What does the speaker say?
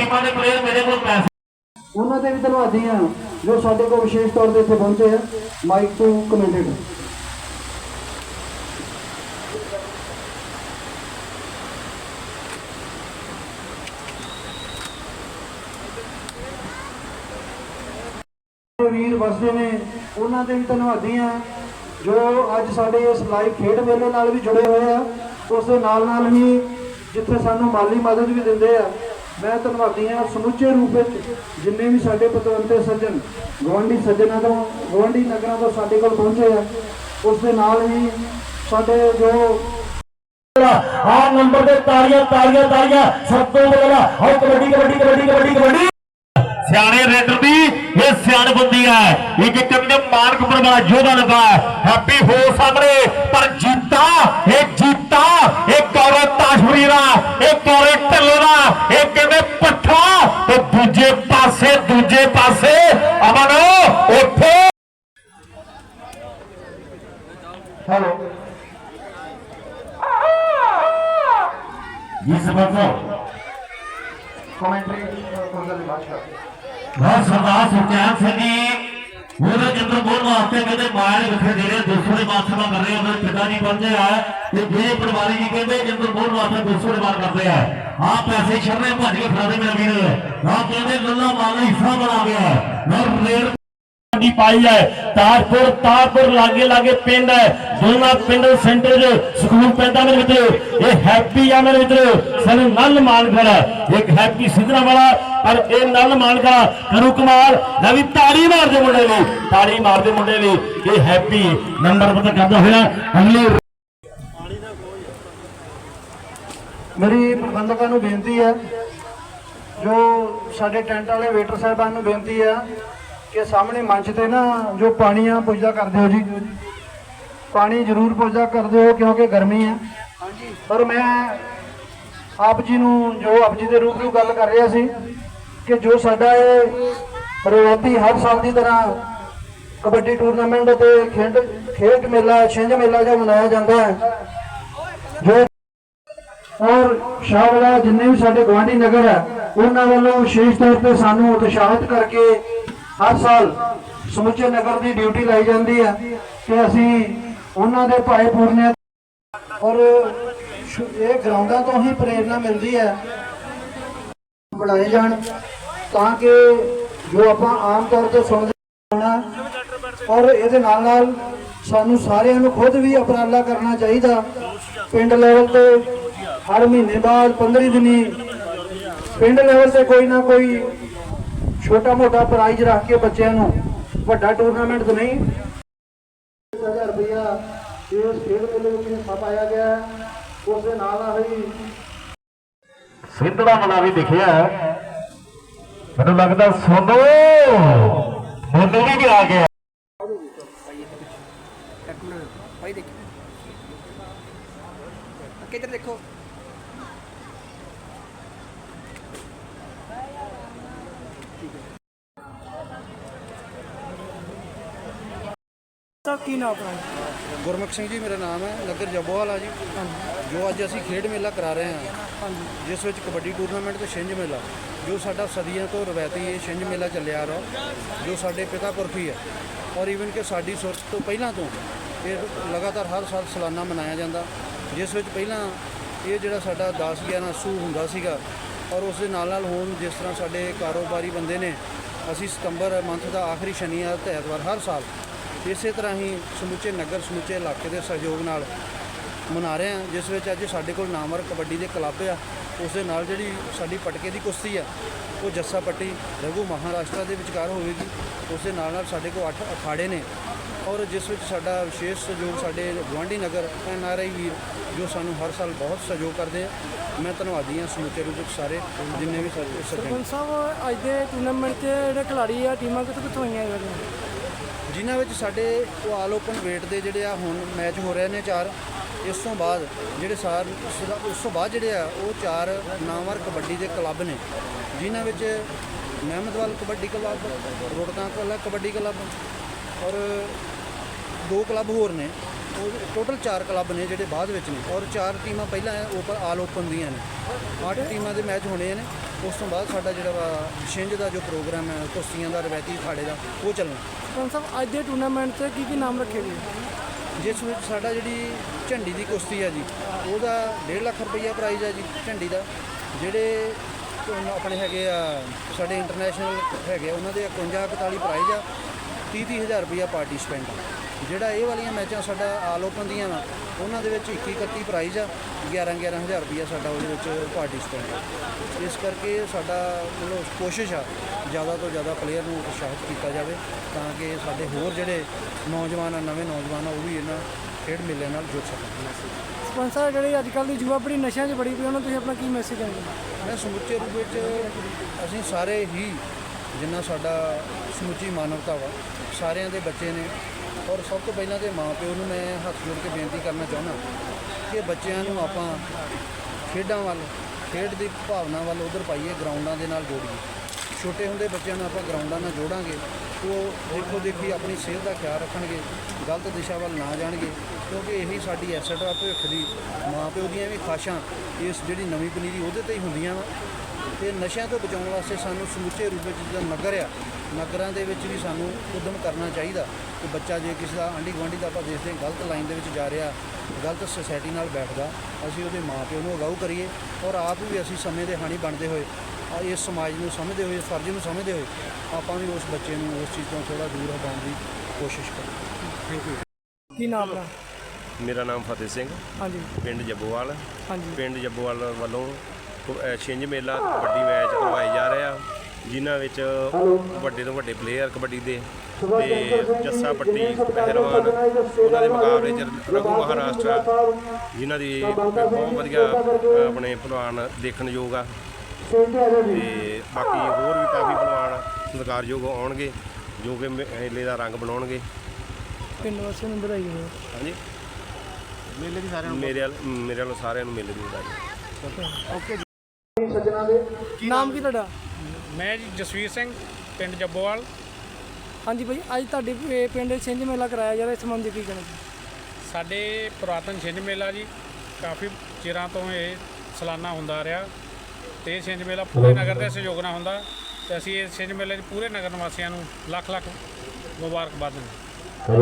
ਟੀਮਾਂ ਦੇ ਪਲੇਅਰ ਮੇਰੇ ਕੋਲ ਪੈਸੇ। ਉਹਨਾਂ ਦੇ ਵੀ ਧੰਨਵਾਦੀ ਆ ਜੋ ਸਾਡੇ ਕੋਲ ਵਿਸ਼ੇਸ਼ ਤੌਰ ਤੇ ਇੱਥੇ ਪਹੁੰਚੇ ਆ। ਮਾਈਕ ਤੋਂ ਕਮੈਂਟਡ ਵੀਰ ਵਸਦੇ ਨੇ, ਉਹਨਾਂ ਦੇ ਵੀ ਧੰਨਵਾਦੀ ਆ ਜੋ ਅੱਜ ਸਾਡੇ ਇਸ ਲਾਈਵ ਖੇਡ ਮੇਲੇ ਨਾਲ ਵੀ ਜੁੜੇ ਹੋਏ ਆ। ਉਸ ਦੇ ਨਾਲ ਨਾਲ ਹੀ ਜਿੱਥੇ ਸਾਨੂੰ ਮਾਲੀ ਮਦਦ ਵੀ ਦਿੰਦੇ ਆ। ਮੈਂ ਧੰਨਵਾਦੀ ਆ ਸਮੁੱਚੇ ਰੂਪ ਵਿੱਚ ਜਿੰਨੇ ਵੀ ਸਾਡੇ ਪਤਵੰਤੇ ਸੱਜਣ ਗਵਾਂਢੀ ਸੱਜਣਾਂ ਤੋਂ ਗਵਾਂਢੀ ਨਗਰਾਂ ਤੋਂ ਸਾਡੇ ਕੋਲ ਪਹੁੰਚੇ ਆ, ਉਸ ਦੇ ਨਾਲ ਹੀ ਸਾਡੇ ਜੋ ਆ ਨੰਬਰ ਤੇ ਤਾੜੀਆਂ ਤਾੜੀਆਂ ਤਾੜੀਆਂ, ਸਭ ਤੋਂ ਪਹਿਲਾਂ ਹੋ ਕਬੱਡੀ ਕਬੱਡੀ ਕਬੱਡੀ ਕਬੱਡੀ ਕਬੱਡੀ। ਸਿਆਣੇ ਰੇਡਰ ਦੀ ਇਹ ਸਿਆਣ ਬੰਦੀ ਹੈ। ਇੱਕ ਕਹਿੰਦੇ ਮਾਨਕਪੁਰ ਵਾਲਾ ਯੋਧਾ ਲਗਾ ਹੈਪੀ ਹੋ ਸਾਹਮਣੇ ਪਰ ਜੀਤਾ ਇਹ ਜੀਤਾ ਇਹ ਕੌਰੇ ਤਾਸ਼ਵਰੀ ਦਾ ਇਹ ਕੌਰੇ ਢੱਲੇ ਦਾ ਇਹ ਕਹਿੰਦੇ ਪੱਠਾ ਤੇ ਦੂਜੇ ਦੂਜੇ ਪਾਸੇ। ਅਮਨ ਉੱਠੋ। ਹੈਲੋ। ਜੀ ਸਮਝੋ ਕਮੈਂਟਰੀ ਦੀ ਬਾਤ ਬਹੁਤ ਸਰਦਾਰ ਸੁਖਚੈਨ ਸਿੰਘ ਜੀ ਉਹਦੇ ਜਿੰਦਰ ਬੋਲ ਵਾਸਤੇ ਕਹਿੰਦੇ ਮਾਇਲ ਵਿਖੇ ਦੇ ਰਹੇ ਦੇ ਬਾਤ ਕਰ ਰਹੇ ਉਹਨਾਂ ਦੇ ਪਿਤਾ ਜੀ ਪਹੁੰਚੇ ਆ ਤੇ ਜੇ ਪਟਵਾਰੀ ਜੀ ਕਹਿੰਦੇ, ਜਿੰਦਰ ਬੋਲ ਵਾਸਤੇ ਦੋਸਤੋ ਦੇ ਬਾਤ ਕਰਦੇ ਆ। ਆ ਪੈਸੇ ਛੱਡਨੇ ਭੱਜ ਕੇ ਫੜਾ ਦੇ ਵੀਰ। ਆ ਕਹਿੰਦੇ ਲੱਲਾ ਮਾਲਾ ਹਿੱਸਾ ਬਣਾ ਗਿਆ ਨਾ ਰੇਡ ਦੀ ਪਾਈ ਹੈ। ਤਾਰਪੁਰ ਤਾਰਪੁਰ ਲਾਗੇ ਲਾਗੇ ਪਿੰਡ ਹੈ। ਦੋਨਾਂ ਪਿੰਡ ਸੈਂਟਰ 'ਚ ਸਕੂਲ ਪੈਂਦਾ ਮੇਰੇ ਮਿੱਤਰੋ। ਇਹ ਹੈਪੀ ਆ ਮੇਰੇ ਮਿੱਤਰੋ। ਸਾਨੂੰ ਨਲ ਮਾਨਗੜ ਇੱਕ ਹੈਪੀ ਸਿੱਧਰਾ ਵਾਲਾ ਪਰ ਇਹ ਨਲ ਮਾਨਗੜ ਕਰੂ। ਕਮਾਲ ਲੈ ਵੀ ਤਾੜੀ ਮਾਰਦੇ ਮੁੰਡੇ ਲਈ ਤਾੜੀ ਮਾਰਦੇ ਮੁੰਡੇ ਲਈ ਇਹ ਹੈਪੀ ਨੰਬਰ ਪਤਾ ਕਰਦਾ ਹੋਇਆ। ਅਗਲੇ ਮੇਰੀ ਪ੍ਰਬੰਧਕਾਂ ਨੂੰ ਬੇਨਤੀ ਹੈ, ਜੋ ਸਾਡੇ ਟੈਂਟ ਵਾਲੇ ਵੇਟਰ ਸਾਹਿਬਾਨ ਨੂੰ ਬੇਨਤੀ ਹੈ, ਕਿ ਸਾਹਮਣੇ ਮੰਚ ਤੇ ਨਾ ਜੋ ਪਾਣੀ ਆ ਪੁੱਜਦਾ ਕਰਦੇ ਹੋ ਜੀ, ਪਾਣੀ ਜ਼ਰੂਰ ਪੁੱਜਦਾ ਕਰ ਦਿਓ ਕਿਉਂਕਿ ਗਰਮੀ ਹੈ। ਪਰ ਮੈਂ ਆਪ ਜੀ ਨੂੰ ਜੋ ਆਪ ਜੀ ਦੇ ਰੂਪ ਨੂੰ ਗੱਲ ਕਰ ਰਿਹਾ ਸੀ ਕਿ ਜੋ ਸਾਡਾ ਇਹ ਰਵਾਇਤੀ ਹਰ ਸਾਲ ਦੀ ਤਰ੍ਹਾਂ ਕਬੱਡੀ ਟੂਰਨਾਮੈਂਟ ਅਤੇ ਖੇਡ ਖੇਡ ਮੇਲਾ, ਛਿੰਝ ਮੇਲਾ ਜੋ ਮਨਾਇਆ ਜਾਂਦਾ ਹੈ। ਜੋ ਔਰ ਸ਼ਾਹਵਾਲਾ ਜਿੰਨੇ ਵੀ ਸਾਡੇ ਗਵਾਂਢੀ ਨਗਰ ਹੈ, ਉਹਨਾਂ ਵੱਲੋਂ ਵਿਸ਼ੇਸ਼ ਤੌਰ ਤੇ ਸਾਨੂੰ ਉਤਸ਼ਾਹਿਤ ਕਰਕੇ ਹਰ ਸਾਲ ਸਮੁੱਚੇ ਨਗਰ ਦੀ ਡਿਊਟੀ ਲਾਈ ਜਾਂਦੀ ਹੈ ਕਿ ਅਸੀਂ ਉਹਨਾਂ ਦੇ ਭਾਈ ਪੂਰਨੇ ਔਰ ਇਹ ਗਰਾਊਂਡਾਂ ਤੋਂ ਹੀ ਪ੍ਰੇਰਣਾ ਮਿਲਦੀ ਹੈ। ਬਣਾਏ ਜਾਣ। ਤਾਂ ਕਿ ਜੋ ਆਪਾਂ ਆਮ ਤੌਰ ਤੇ ਸੁਣਦੇ ਹਾਂ ਔਰ ਇਹਦੇ ਨਾਲ ਨਾਲ ਸਾਨੂੰ ਸਾਰਿਆਂ ਨੂੰ ਖੁਦ ਵੀ ਉਪਰਾਲਾ ਕਰਨਾ ਚਾਹੀਦਾ ਪਿੰਡ ਲੈਵਲ ਤੇ ਹਰ ਮਹੀਨੇ ਬਾਅਦ 15 ਦਿਨੀ ਪਿੰਡ ਲੈਵਲ ਤੇ ਕੋਈ ਨਾ ਕੋਈ ਛੋਟਾ ਮੋਟਾ ਪ੍ਰਾਈਜ਼ ਰੱਖ ਕੇ ਬੱਚਿਆਂ ਨੂੰ ਵੱਡਾ ਟੂਰਨਾਮੈਂਟ ਤਾਂ ਨਹੀਂ 1000 ਰੁਪਇਆ ਇਸ ਖੇਡ ਮੇਲੇ ਵਿੱਚ ਹਿੱਸਾ ਪਾਇਆ ਗਿਆ ਹੈ। ਉਸ ਦੇ ਨਾਲ ਨਾਲ ਹੀ ਸਿੰਧੜਾ ਮਲਾ ਵੀ ਦਿਖਿਆ ਮੈਨੂੰ ਲੱਗਦਾ ਸੋਨੋ ਮੋਨੂ ਵੀ ਆ ਗਿਆ। ਭਾਈ ਦੇਖੋ ਕਿੱਧਰ ਦੇਖੋ? ਤਾਂ ਕੀ ਨਾਮ ਆਪਣਾ ਗੁਰਮੁਖ ਸਿੰਘ ਜੀ ਮੇਰਾ ਨਾਮ ਹੈ ਨਗਰ ਜੱਬੋਵਾਲਾ ਜੀ। ਜੋ ਅੱਜ ਅਸੀਂ ਖੇਡ ਮੇਲਾ ਕਰਾ ਰਹੇ ਹਾਂ ਜਿਸ ਵਿੱਚ ਕਬੱਡੀ ਟੂਰਨਾਮੈਂਟ ਤੇ ਛਿੰਝ ਮੇਲਾ। ਜੋ ਸਾਡਾ ਸਦੀਆਂ ਤੋਂ ਰਵਾਇਤੀ ਇਹ ਛਿੰਝ ਮੇਲਾ ਚੱਲਿਆ ਆ ਰਿਹਾ, ਜੋ ਸਾਡੇ ਪਿਤਾ ਪੁਰਖੀ ਹੈ ਔਰ ਈਵਨ ਕਿ ਸਾਡੀ ਸੁਰਤ ਤੋਂ ਪਹਿਲਾਂ ਤੋਂ ਇਹ ਲਗਾਤਾਰ ਹਰ ਸਾਲ ਸਾਲਾਨਾ ਮਨਾਇਆ ਜਾਂਦਾ। ਜਿਸ ਵਿੱਚ ਪਹਿਲਾਂ ਇਹ ਜਿਹੜਾ ਸਾਡਾ 10 11 ਸੂ ਹੁੰਦਾ ਸੀਗਾ, ਔਰ ਉਸ ਦੇ ਨਾਲ ਨਾਲ ਹੁਣ ਜਿਸ ਤਰ੍ਹਾਂ ਸਾਡੇ ਕਾਰੋਬਾਰੀ ਬੰਦੇ ਨੇ, ਅਸੀਂ ਸਤੰਬਰ ਮੰਥ ਦਾ ਆਖਰੀ ਸ਼ਨੀਵਾਰ ਤੇ ਐਤਵਾਰ ਹਰ ਸਾਲ ਇਸੇ ਤਰ੍ਹਾਂ ਹੀ ਸਮੁੱਚੇ ਨਗਰ, ਸਮੁੱਚੇ ਇਲਾਕੇ ਦੇ ਸਹਿਯੋਗ ਨਾਲ ਮਨਾ ਰਹੇ ਹਾਂ ਜਿਸ ਵਿੱਚ ਅੱਜ ਸਾਡੇ ਕੋਲ ਨਾਮਵਰ ਕਬੱਡੀ ਦੇ ਕਲੱਬ ਆ ਉਸ ਦੇ ਨਾਲ ਜਿਹੜੀ ਸਾਡੀ ਪਟਕੇ ਦੀ ਕੁਸ਼ਤੀ ਆ ਉਹ ਜੱਸਾ ਪੱਟੀ ਰਘੂ ਮਹਾਰਾਸ਼ਟਰ ਦੇ ਵਿਚਕਾਰ ਹੋਵੇਗੀ। ਉਸ ਦੇ ਨਾਲ ਨਾਲ ਸਾਡੇ ਕੋਲ 8 ਅਖਾੜੇ ਨੇ ਔਰ ਜਿਸ ਵਿੱਚ ਸਾਡਾ ਵਿਸ਼ੇਸ਼ ਸਹਿਯੋਗ ਸਾਡੇ ਗੁਆਂਢੀ ਨਗਰ ਐਨ ਆਰ ਆਈ ਵੀਰ ਜੋ ਸਾਨੂੰ ਹਰ ਸਾਲ ਬਹੁਤ ਸਹਿਯੋਗ ਕਰਦੇ ਆ। ਮੈਂ ਧੰਨਵਾਦੀ ਹਾਂ ਸਮੁੱਚੇ ਰੂਪ ਵਿੱਚ ਸਾਰੇ ਜਿੰਨੇ ਵੀ ਸਾਡੇ ਸਰਪੰਚ ਸਾਹਿਬ ਅੱਜ ਦੇ ਟੂਰਨਾਮੈਂਟ 'ਚ ਜਿਹੜੇ ਖਿਡਾਰੀ ਆ ਟੀਮਾਂ ਕਿੱਥੋਂ ਕਿੱਥੋਂ ਆਈਆਂ ਇਹਨਾਂ ਜਿਨ੍ਹਾਂ ਵਿੱਚ ਸਾਡੇ ਉਹ ਆਲ ਓਪਨ weight ਦੇ ਜਿਹੜੇ ਆ ਹੁਣ ਮੈਚ ਹੋ ਰਹੇ ਨੇ ਚਾਰ। ਇਸ ਤੋਂ ਬਾਅਦ ਜਿਹੜੇ ਸਾਰ, ਉਸ ਤੋਂ ਬਾਅਦ ਜਿਹੜੇ ਆ, ਉਹ ਚਾਰ ਨਾਮਵਰ ਕਬੱਡੀ ਦੇ ਕਲੱਬ ਨੇ। ਜਿਨ੍ਹਾਂ ਵਿੱਚ ਮਹਿਮਦਵਾਲ ਕਬੱਡੀ ਕਲੱਬ, ਰੋੜਕਾਂ ਕਲਾ, ਕਬੱਡੀ ਕਲੱਬ ਔਰ ਦੋ ਕਲੱਬ ਹੋਰ ਨੇ। ਉਹ ਟੋਟਲ ਚਾਰ ਕਲੱਬ ਨੇ ਜਿਹੜੇ ਬਾਅਦ ਵਿੱਚ ਨੇ। ਔਰ ਚਾਰ ਟੀਮਾਂ ਪਹਿਲਾਂ ਓਪਨ ਆਲ ਓਪਨ ਦੀਆਂ ਨੇ। ਅੱਠ ਟੀਮਾਂ ਦੇ ਮੈਚ ਹੋਣੇ ਨੇ। ਉਸ ਤੋਂ ਬਾਅਦ ਸਾਡਾ ਜਿਹੜਾ ਵਾ, ਛਿੰਝ ਦਾ ਜੋ ਪ੍ਰੋਗਰਾਮ ਹੈ, ਕੁਸ਼ਤੀਆਂ ਦਾ, ਰਵਾਇਤੀ ਅਖਾੜੇ ਦਾ, ਉਹ ਚੱਲਣਾ। ਸਰਪੰਚ ਸਾਹਿਬ, ਅੱਜ ਦੇ ਟੂਰਨਾਮੈਂਟ 'ਤੇ ਕੀ ਕੀ ਨਾਮ ਰੱਖੇ ਗਏ? ਜਿਸ ਵਿੱਚ ਸਾਡਾ ਜਿਹੜੀ ਝੰਡੀ ਦੀ ਕੁਸ਼ਤੀ ਹੈ ਜੀ ਉਹਦਾ 1.5 ਲੱਖ ਰੁਪਈਆ ਪ੍ਰਾਈਜ਼ ਹੈ ਜੀ ਝੰਡੀ ਦਾ ਜਿਹੜੇ ਆਪਣੇ ਹੈਗੇ ਆ ਸਾਡੇ ਇੰਟਰਨੈਸ਼ਨਲ ਹੈਗੇ ਆ, ਉਹਨਾਂ ਦੇ 51 41 ਪ੍ਰਾਈਜ਼ ਆ 30 30 ਹਜ਼ਾਰ ਰੁਪਈਆ ਪਾਰਟਿਸਪੈਂਟ ਜਿਹੜਾ ਇਹ ਵਾਲੀਆਂ ਮੈਚਾਂ ਸਾਡਾ ਆਲ ਓਪਨ ਦੀਆਂ ਵਾ ਉਹਨਾਂ ਦੇ ਵਿੱਚ 21 31 ਪ੍ਰਾਈਜ਼ ਆ 11 11 ਹਜ਼ਾਰ ਰੁਪਈਆ ਸਾਡਾ ਉਹਦੇ ਵਿੱਚ ਪਾਰਟਿਸਪੈਂਟ ਆ। ਇਸ ਕਰਕੇ ਸਾਡਾ ਮਤਲਬ ਕੋਸ਼ਿਸ਼ ਆ ਜ਼ਿਆਦਾ ਤੋਂ ਜ਼ਿਆਦਾ ਪਲੇਅਰ ਨੂੰ ਉਤਸ਼ਾਹਿਤ ਕੀਤਾ ਜਾਵੇ ਤਾਂ ਕਿ ਸਾਡੇ ਹੋਰ ਜਿਹੜੇ ਨੌਜਵਾਨ ਆ ਨਵੇਂ ਨੌਜਵਾਨ ਆ ਉਹ ਵੀ ਇਹਨਾਂ ਖੇਡ ਮੇਲੇ ਨਾਲ ਜੁੜ ਸਕਣ। ਸਾਹਿਬ ਜਿਹੜੀ ਅੱਜ ਕੱਲ੍ਹ ਦੀ ਯੁਵਾ ਪੀੜ੍ਹੀ ਨਸ਼ਿਆਂ 'ਚ ਬੜੀ ਪਈ ਉਹਨਾਂ ਨੂੰ ਤੁਸੀਂ ਆਪਣਾ ਕੀ ਮੈਸੇਜ ਦੇਣਗੇ ਮੈਂ ਸਮੁੱਚੇ ਰੂਪ ਵਿੱਚ ਅਸੀਂ ਸਾਰੇ ਹੀ ਜਿੰਨਾ ਸਾਡਾ ਸਮੁੱਚੀ ਮਾਨਵਤਾ ਵਾ ਸਾਰਿਆਂ ਦੇ ਬੱਚੇ ਨੇ ਔਰ ਸਭ ਤੋਂ ਪਹਿਲਾਂ ਤੇ ਮਾਪਿਓ ਨੂੰ ਮੈਂ ਹੱਥ ਜੋੜ ਕੇ ਬੇਨਤੀ ਕਰਨਾ ਚਾਹੁੰਦਾ ਕਿ ਬੱਚਿਆਂ ਨੂੰ ਆਪਾਂ ਖੇਡਾਂ ਵੱਲ, ਖੇਡ ਦੀ ਭਾਵਨਾ ਵੱਲ ਉਧਰ ਪਾਈਏ, ਗਰਾਊਂਡਾਂ ਦੇ ਨਾਲ ਜੋੜੀਏ। ਛੋਟੇ ਹੁੰਦੇ ਬੱਚਿਆਂ ਨੂੰ ਆਪਾਂ ਗਰਾਊਂਡਾਂ ਨਾਲ ਜੋੜਾਂਗੇ, ਉਹ ਦੇਖੋ ਦੇਖੀ ਆਪਣੀ ਸਿਹਤ ਦਾ ਖਿਆਲ ਰੱਖਣਗੇ, ਗਲਤ ਦਿਸ਼ਾ ਵੱਲ ਨਾ ਜਾਣਗੇ, ਕਿਉਂਕਿ ਇਹੀ ਸਾਡੀ ਐਸਟ ਆ ਭਵਿੱਖ ਦੀ। ਮਾਂ ਪਿਓ ਦੀਆਂ ਵੀ ਖਾਸ਼ਾਂ ਇਸ ਜਿਹੜੀ ਨਵੀਂ ਪਨੀਰੀ ਉਹਦੇ ਤੇ ਹੀ ਹੁੰਦੀਆਂ ਵਾ। ਤੇ ਨਸ਼ਿਆਂ ਤੋਂ ਬਚਾਉਣ ਵਾਸਤੇ ਸਾਨੂੰ ਸਮੁੱਚੇ ਰੂਪ ਵਿੱਚ ਜਿਹੜਾ ਨਗਰ ਆ ਨਗਰਾਂ ਦੇ ਵਿੱਚ ਵੀ ਸਾਨੂੰ ਉਦਮ ਕਰਨਾ ਚਾਹੀਦਾ ਕਿ ਬੱਚਾ ਜੇ ਕਿਸੇ ਦਾ ਆਂਢੀ ਗੁਆਂਢੀ ਦਾ ਆਪਾਂ ਦੇਖਦੇ ਹਾਂ ਗਲਤ ਲਾਈਨ ਦੇ ਵਿੱਚ ਜਾ ਰਿਹਾ ਗਲਤ ਸੁਸਾਇਟੀ ਨਾਲ ਬੈਠਦਾ ਅਸੀਂ ਉਹਦੇ ਮਾਪਿਓ ਨੂੰ ਅਗਾਊ ਕਰੀਏ ਔਰ ਆਪ ਵੀ ਅਸੀਂ ਸਮੇਂ ਦੇ ਹਾਣੀ ਬਣਦੇ ਹੋਏ ਇਸ ਸਮਾਜ ਨੂੰ ਸਮਝਦੇ ਹੋਏ ਇਸ ਫਰਜ਼ ਨੂੰ ਸਮਝਦੇ ਹੋਏ ਆਪਾਂ ਵੀ ਉਸ ਬੱਚੇ ਨੂੰ ਉਸ ਚੀਜ਼ ਤੋਂ ਥੋੜਾ ਦੂਰ ਹਟਾਉਣ ਦੀ ਕੋਸ਼ਿਸ਼ ਕਰੀਏ ਕੀ ਨਾਮ ਆਪਣਾ? ਮੇਰਾ ਨਾਮ ਫਤਿਹ ਸਿੰਘ। ਹਾਂਜੀ। ਪਿੰਡ ਜੱਬੋਵਾਲ। ਹਾਂਜੀ। ਪਿੰਡ ਜੱਬੋਵਾਲ ਵੱਲੋਂ ਛਿੰਝ ਮੇਲਾ ਕਬੱਡੀ ਮੈਚ ਕਰਵਾਏ ਜਾ ਰਹੇ ਆ ਜਿਨ੍ਹਾਂ ਵਿੱਚ ਵੱਡੇ ਤੋਂ ਵੱਡੇ ਪਲੇਅਰ ਕਬੱਡੀ ਦੇ ਤੇ ਜੱਸਾ ਪੱਟੀ ਪਹਿਲਵਾਨ ਉਹਨਾਂ ਦੇ ਮੁਕਾਬਲੇ ਚ ਰਘੂ ਮਹਾਰਾਸ਼ਟਰ ਜਿਨ੍ਹਾਂ ਦੀ ਬਹੁਤ ਵਧੀਆ ਆਪਣੇ ਪਹਿਲਵਾਨ ਦੇਖਣ ਯੋਗ ਆ। ਤੇ ਬਾਕੀ ਹੋਰ ਵੀ ਕਾਫੀ ਪਹਿਲਵਾਨ ਸਤਿਕਾਰਯੋਗ ਆਉਣਗੇ ਜੋ ਕਿ ਮੇਲੇ ਦਾ ਰੰਗ ਬਣਾਉਣਗੇ। ਪਿੰਡ ਵਾਸੀਆਂ ਨੂੰ ਵਧਾਈ ਦਿਓ। ਹਾਂਜੀ? ਮੇਲੇ ਦੀ ਸਾਰਿਆਂ ਨੂੰ ਮੇਰੇ ਵੱਲ ਮੇਰੇ ਵੱਲੋਂ ਸਾਰਿਆਂ ਨੂੰ ਮੇਲੇ ਦੀ ਵਧਾਈ। ਸੱਜਣਾ ਦੇ? ਨਾਮ ਕੀ ਤੁਹਾਡਾ? ਮੈਂ ਜੀ ਜਸਵੀਰ ਸਿੰਘ ਪਿੰਡ ਜੱਬੋਵਾਲ। ਹਾਂਜੀ ਭਾਈ ਅੱਜ ਤੁਹਾਡੇ ਪੇ- ਪਿੰਡ ਛਿੰਝ ਮੇਲਾ ਕਰਾਇਆ ਜਾ ਰਿਹਾ ਇਸ ਸੰਬੰਧੀ ਕੀ ਕਹਿਣਾ ਸਾਡੇ ਪੁਰਾਤਨ ਛਿੰਝ ਮੇਲਾ ਜੀ ਕਾਫੀ ਚਿਰਾਂ ਤੋਂ ਇਹ ਸਾਲਾਨਾ ਹੁੰਦਾ ਰਿਹਾ। ਤੇ ਇਹ ਛਿੰਝ ਮੇਲਾ ਪੂਰੇ ਨਗਰ ਦੇ ਸਹਿਯੋਗ ਨਾਲ ਹੁੰਦਾ। ਤੇ ਅਸੀਂ ਇਸ ਛਿੰਝ ਮੇਲੇ 'ਚ ਪੂਰੇ ਨਗਰ ਨਿਵਾਸੀਆਂ ਨੂੰ ਲੱਖ ਲੱਖ ਮੁਬਾਰਕਬਾਦ ਦਿੰਦੇ